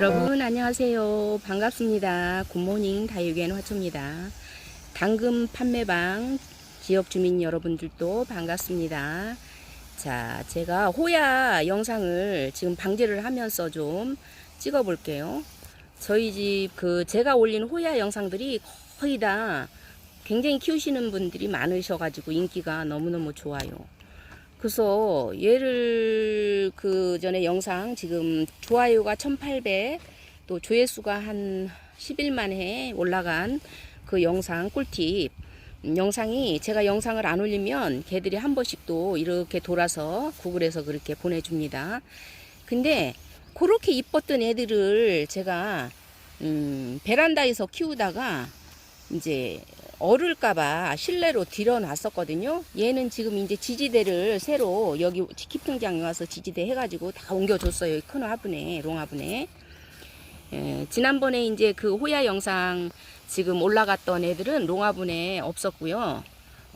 여러분 안녕하세요. 반갑습니다. 굿모닝 다육엔 화초입니다. 당금 판매방 지역 주민 여러분들도 반갑습니다. 자, 제가 호야 영상을 지금 방제를 하면서 좀 찍어 볼게요. 저희 집 그 제가 올린 호야 영상들이 거의 다 굉장히 키우시는 분들이 많으셔 가지고 인기가 너무너무 좋아요. 그래서 얘를 그 전에 영상 지금 좋아요가 1800, 또 조회수가 한 11만에 올라간 그 영상 꿀팁 음, 영상이 제가 영상을 안 올리면 걔들이 한 번씩 또 이렇게 돌아서 구글에서 그렇게 보내줍니다. 근데 그렇게 이뻤던 애들을 제가 음, 베란다에서 키우다가 이제 얼을까봐 실내로 들여놨었거든요. 얘는 지금 이제 지지대를 새로 여기 키핑장에 와서 지지대 해가지고 다 옮겨줬어요. 큰 화분에, 롱화분에. 예, 지난번에 이제 그 호야 영상 지금 올라갔던 애들은 롱화분에 없었고요.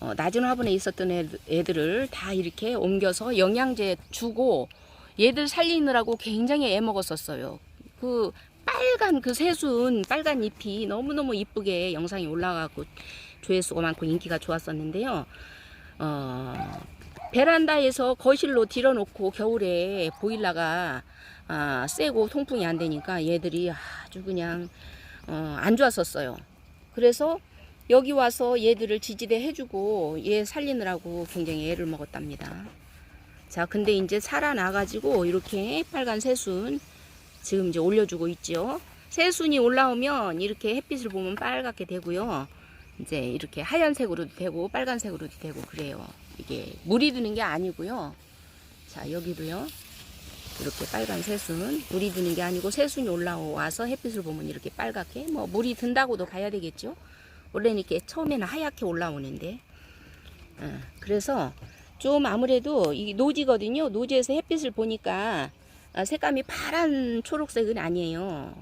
어, 낮은 화분에 있었던 애들, 애들을 다 이렇게 옮겨서 영양제 주고 얘들 살리느라고 굉장히 애먹었었어요. 그 빨간 그 새순 빨간 잎이 너무너무 이쁘게 영상이 올라가고 조회수가 많고 인기가 좋았었는데요. 어, 베란다에서 거실로 들여놓고 겨울에 보일러가 아, 세고 통풍이 안 되니까 얘들이 아주 그냥 어, 안 좋았었어요. 그래서 여기 와서 얘들을 지지대 해주고 얘 살리느라고 굉장히 애를 먹었답니다. 자, 근데 이제 살아나가지고 이렇게 빨간 새순 지금 이제 올려주고 있죠. 새순이 올라오면 이렇게 햇빛을 보면 빨갛게 되고요. 이제 이렇게 하얀색으로도 되고 빨간색으로도 되고 그래요. 이게 물이 드는 게 아니고요. 자, 여기도요. 이렇게 빨간 새순 물이 드는 게 아니고 새순이 올라와서 햇빛을 보면 이렇게 빨갛게 뭐 물이 든다고도 가야 되겠죠. 원래는 이렇게 처음에는 하얗게 올라오는데 어, 그래서 좀 아무래도 이 노지거든요. 노지에서 햇빛을 보니까 아, 색감이 파란 초록색은 아니에요.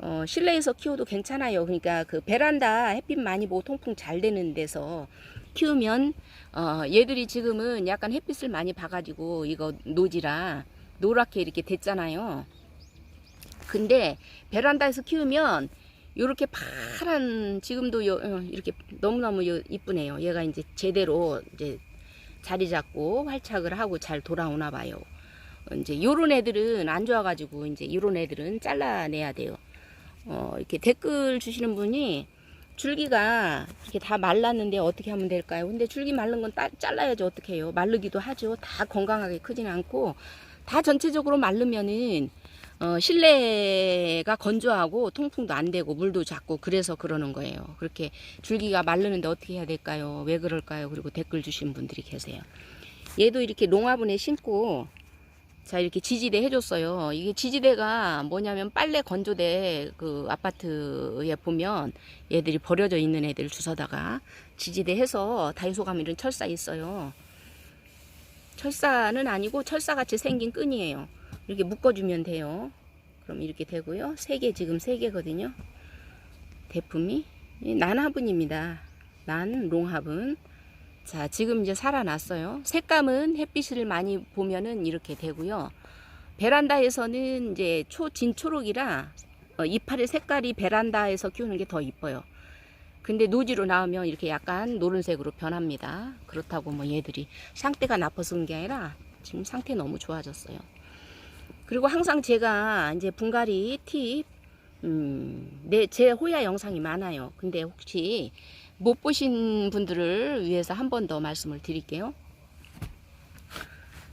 어, 실내에서 키워도 괜찮아요. 그러니까 그 베란다 햇빛 많이 보고 통풍 잘 되는 데서 키우면 어, 얘들이 지금은 약간 햇빛을 많이 봐가지고 이거 노지라 노랗게 이렇게 됐잖아요. 근데 베란다에서 키우면 이렇게 파란 지금도 요, 어, 이렇게 너무너무 요- 이쁘네요. 얘가 이제 제대로 이제 자리 잡고 활착을 하고 잘 돌아오나 봐요. 어, 이제 요런 애들은 안 좋아가지고 이제 요런 애들은 잘라내야 돼요. 어, 이렇게 댓글 주시는 분이 줄기가 이렇게 다 말랐는데 어떻게 하면 될까요? 근데 줄기 마른 건 따, 잘라야지 어떻게 해요? 마르기도 하죠. 다 건강하게 크지는 않고 다 전체적으로 마르면은 어, 실내가 건조하고 통풍도 안 되고 물도 작고 그래서 그러는 거예요. 그렇게 줄기가 마르는데 어떻게 해야 될까요? 왜 그럴까요? 그리고 댓글 주신 분들이 계세요. 얘도 이렇게 농화분에 심고 자 이렇게 지지대 해줬어요. 이게 지지대가 뭐냐면 빨래 건조대 그 아파트에 보면 얘들이 버려져 있는 애들 주워다가 지지대 해서 다이소 가면 이런 철사 있어요. 철사는 아니고 철사같이 생긴 끈이에요. 이렇게 묶어주면 돼요. 그럼 이렇게 되고요. 세 개 지금 세 개거든요. 대품이 이 난화분입니다. 난 롱화분. 자, 지금 이제 살아났어요. 색감은 햇빛을 많이 보면은 이렇게 되고요. 베란다에서는 이제 초 진 초록이라 어, 이파리 색깔이 베란다에서 키우는 게 더 이뻐요. 근데 노지로 나오면 이렇게 약간 노란색으로 변합니다. 그렇다고 뭐 얘들이 상태가 나빠서 그런 게 아니라 지금 상태 너무 좋아졌어요. 그리고 항상 제가 이제 분갈이 팁, 음, 내, 제 호야 영상이 많아요. 근데 혹시 못 보신 분들을 위해서 한 번 더 말씀을 드릴게요.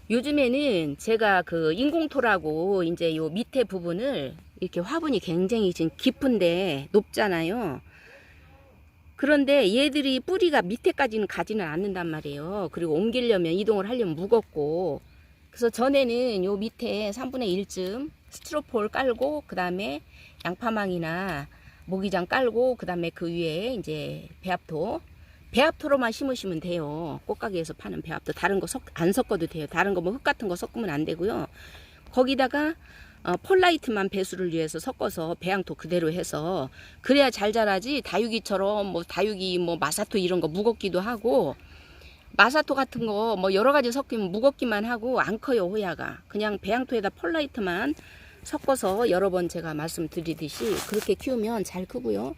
요즘에는 제가 그 인공토라고 이제 요 밑에 부분을 이렇게 화분이 굉장히 지금 깊은데 높잖아요. 그런데 얘들이 뿌리가 밑에까지는 가지는 않는단 말이에요. 그리고 옮기려면 이동을 하려면 무겁고. 그래서 전에는 요 밑에 3분의 1쯤 스티로폴 깔고 그 다음에 양파망이나 모기장 깔고 그 다음에 그 위에 이제 배합토. 배합토로만 심으시면 돼요. 꽃가게에서 파는 배합토. 다른 거 안 섞어도 돼요. 다른 거 뭐 흙 같은 거 섞으면 안 되고요. 거기다가 어, 폴라이트만 배수를 위해서 섞어서 배양토 그대로 해서 그래야 잘 자라지. 다육이처럼 뭐 다육이 뭐 마사토 이런 거 무겁기도 하고 마사토 같은 거 뭐 여러 가지 섞이면 무겁기만 하고 안 커요 호야가. 그냥 배양토에다 폴라이트만 섞어서 여러 번 제가 말씀드리듯이 그렇게 키우면 잘 크고요.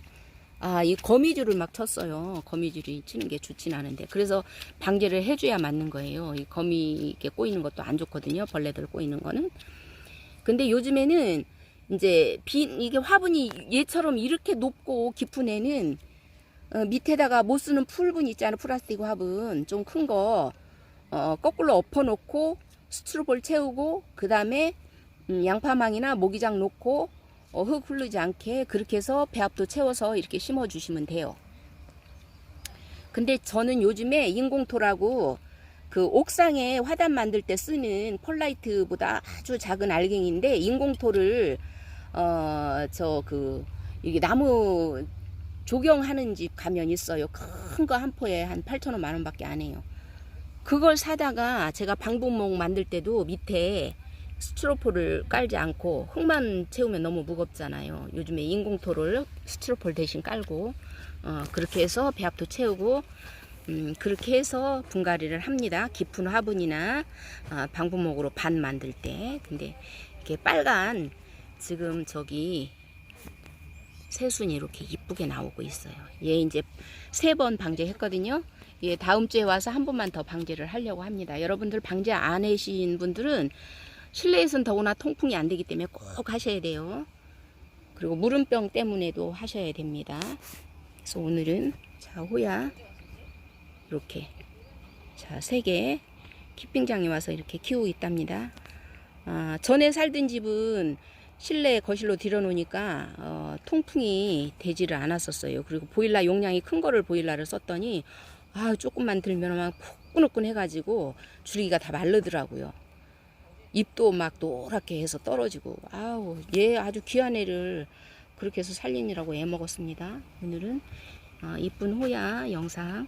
아, 이 거미줄을 막 쳤어요. 거미줄이 치는 게 좋진 않은데. 그래서 방제를 해줘야 맞는 거예요. 이 거미 이렇게 꼬이는 것도 안 좋거든요. 벌레들 꼬이는 거는. 근데 요즘에는 이제 비, 이게 화분이 얘처럼 이렇게 높고 깊은 애는 어, 밑에다가 못 쓰는 풀분 있잖아. 플라스틱 화분. 좀 큰 거. 어, 거꾸로 엎어놓고 스트로볼 채우고 그 다음에 음, 양파망이나 모기장 놓고 어, 흙 흐르지 않게 그렇게 해서 배합도 채워서 이렇게 심어 주시면 돼요. 근데 저는 요즘에 인공토라고 그 옥상에 화단 만들 때 쓰는 폴라이트보다 아주 작은 알갱이인데 인공토를 어 저 그 이게 나무 조경하는 집 가면 있어요. 큰 거 한 포에 한 8천 원만 원밖에 안 해요. 그걸 사다가 제가 방북목 만들 때도 밑에 스티로폴을 깔지 않고 흙만 채우면 너무 무겁잖아요. 요즘에 인공토를 스티로폴 대신 깔고 어, 그렇게 해서 배합도 채우고 음, 그렇게 해서 분갈이를 합니다. 깊은 화분이나 어, 방부목으로 반 만들 때. 근데 이렇게 빨간 지금 저기 새순이 이렇게 이쁘게 나오고 있어요. 얘 이제 세 번 방제했거든요. 예, 다음 주에 와서 한 번만 더 방제를 하려고 합니다. 여러분들 방제 안 하신 분들은 실내에서는 더구나 통풍이 안 되기 때문에 꼭 하셔야 돼요. 그리고 물음병 때문에도 하셔야 됩니다. 그래서 오늘은 자 호야 이렇게 자 세 개 키핑장에 와서 이렇게 키우고 있답니다. 아, 전에 살던 집은 실내 거실로 들여놓으니까 어, 통풍이 되지를 않았었어요. 그리고 보일러 용량이 큰 거를 보일러를 썼더니 아 조금만 들면 막 후끈후끈해가지고 줄기가 다 마르더라고요. 잎도 막 노랗게 해서 떨어지고 아우 얘 아주 귀한 애를 그렇게 해서 살리느라고 애 먹었습니다. 오늘은 어, 이쁜 호야 영상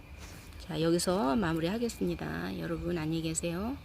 자 여기서 마무리하겠습니다. 여러분 안녕히 계세요.